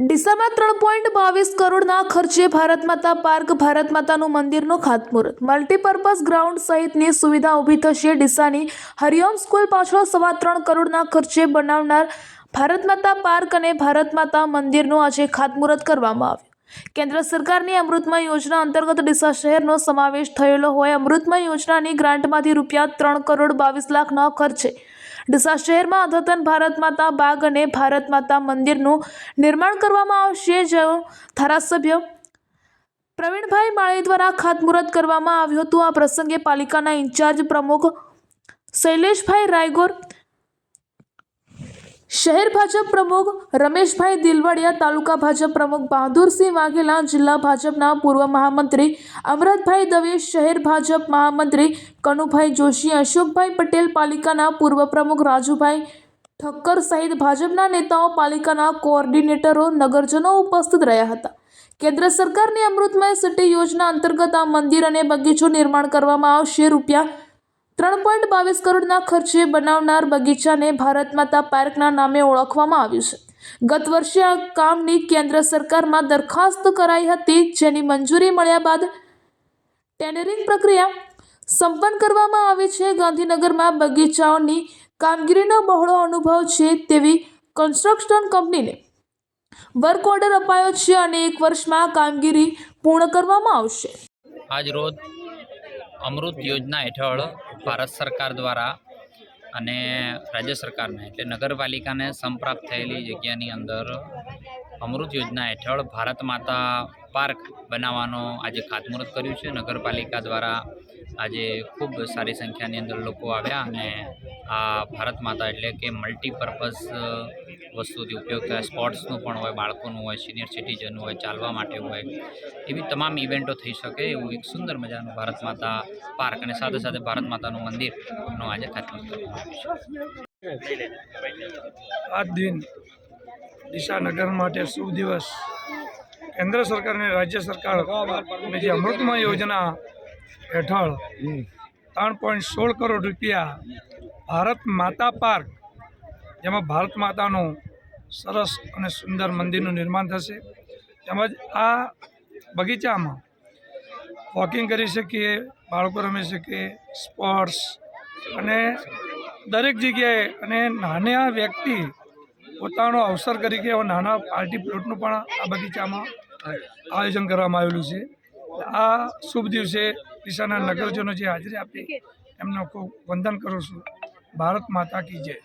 ડીસામાં ત્રણ પોઈન્ટ બાવીસ કરોડના ખર્ચે ભારત માતા પાર્ક, ભારત માતાનું મંદિરનું ખાતમુહૂર્ત. મલ્ટીપર્પઝ ગ્રાઉન્ડ સહિતની સુવિધા ઊભી થશે ડીસાની. હરિઓમ સ્કૂલ પાછળ સવા ત્રણ કરોડના ખર્ચે બનાવનાર ભારત માતા પાર્ક અને ભારત માતા મંદિરનું આજે ખાતમુહૂર્ત કરવામાં આવ્યું. કેન્દ્ર સરકારની અમૃતમય યોજના અંતર્ગત ડીસા શહેરનો સમાવેશ થયેલો હોય અમૃતમય યોજનાની ગ્રાન્ટમાંથી રૂપિયા ત્રણ કરોડ બાવીસ લાખના ખર્ચે ડીસા શહેરમાં અદ્યતન ભારત માતા બાગ અને ભારત માતા મંદિરનું નિર્માણ કરવામાં આવશે, જેઓ ધારાસભ્ય પ્રવીણભાઈ માળી દ્વારા ખાતમુહૂર્ત કરવામાં આવ્યું હતું. આ પ્રસંગે પાલિકાના ઇન્ચાર્જ પ્રમુખ શૈલેષભાઈ રાયગોર શહેર ભાજપ પ્રમુખ રમેશભાઈ દિલવડિયા, તાલુકા ભાજપ પ્રમુખ બહાદુરસિંહ વાઘેલા, જિલ્લા ભાજપના પૂર્વ મહામંત્રી અમરતભાઈ દવે, શહેર ભાજપ મહામંત્રી કનુભાઈ જોશી, અશોકભાઈ પટેલ પાલિકાના પૂર્વ પ્રમુખ રાજુભાઈ ઠક્કર સહિત ભાજપના નેતાઓ પાલિકાના કોઓર્ડિનેટરો, નગરજનો ઉપસ્થિત રહ્યા હતા. કેન્દ્ર સરકારની અમૃતમય સિટી યોજના અંતર્ગત આ મંદિર અને બગીચો નિર્માણ કરવામાં આવશે રૂપિયા ત્રણ પોઈન્ટ બાવીસ કરોડના ખર્ચે બનાવનાર બગીચાને ભારત માતા પાર્કના નામે ઓળખવામાં આવ્યું છે. ગત વર્ષે આ કામની કેન્દ્ર સરકારમાં દરખાસ્ત કરાઈ હતી, જેની મંજૂરી મળ્યા બાદ ટેન્ડરિંગ પ્રક્રિયા સંપન્ન કરવામાં આવી છે. ગાંધીનગરમાં બગીચાઓની કામગીરીનો બહોળો અનુભવ છે તેવી કન્સ્ટ્રક્શન કંપનીને વર્ક ઓર્ડર અપાયો છે અને એક વર્ષમાં કામગીરી પૂર્ણ કરવામાં આવશે. આજ રોજ અમૃત યોજના હેઠળ ભારત સરકાર દ્વારા અને રાજ્ય સરકારને એટલે નગરપાલિકાને સંપ્રાપ્ત થયેલી જગ્યાની અંદર અમૃત યોજના હેઠળ ભારત માતા પાર્ક બનાવવાનો આજે ખાતમુહૂર્ત કર્યું છે. નગરપાલિકા દ્વારા આજે ખૂબ સારી સંખ્યાની અંદર લોકો આવ્યા અને આ ભારત માતા એટલે કે મલ્ટીપર્પઝ વસ્તુથી ઉપયોગ થાય. સ્પોર્ટ્સનું પણ હોય બાળકોનું હોય સિનિયર સિટીઝનનું હોય ચાલવા માટે હોય. એવી તમામ ઇવેન્ટો થઈ શકે એવું એક સુંદર મજાનું ભારત માતા પાર્ક અને સાથે સાથે ભારત માતાનું મંદિરનો આજે ખાતમુહૂર્ત કરવામાં આવ્યું છે. આજ દિન દિશાનગર માટે શુભ દિવસ. કેન્દ્ર સરકાર અને રાજ્ય સરકાર જે અમૃતમય યોજના હેઠળ ત્રણ પોઈન્ટ સોળ કરોડ રૂપિયા ભારત માતા પાર્ક જેમાં ભારત માતાનું સરસ અને સુંદર મંદિરનું નિર્માણ થશે. તેમજ આ બગીચામાં વોકિંગ કરી શકીએ, બાળકો રમી શકીએ સ્પોર્ટ્સ અને દરેક જગ્યાએ અને નાના વ્યક્તિ પોતાનો અવસર તરીકે એવા નાના પાર્ટી પ્લોટનું પણ આ બગીચામાં આયોજન કરવામાં આવેલું છે. આ શુભ દિવસે ઈશાના નગરજનો જે હાજરી આપી, એમનો ખૂબ વંદન કરું છું. ભારત માતા કી જય.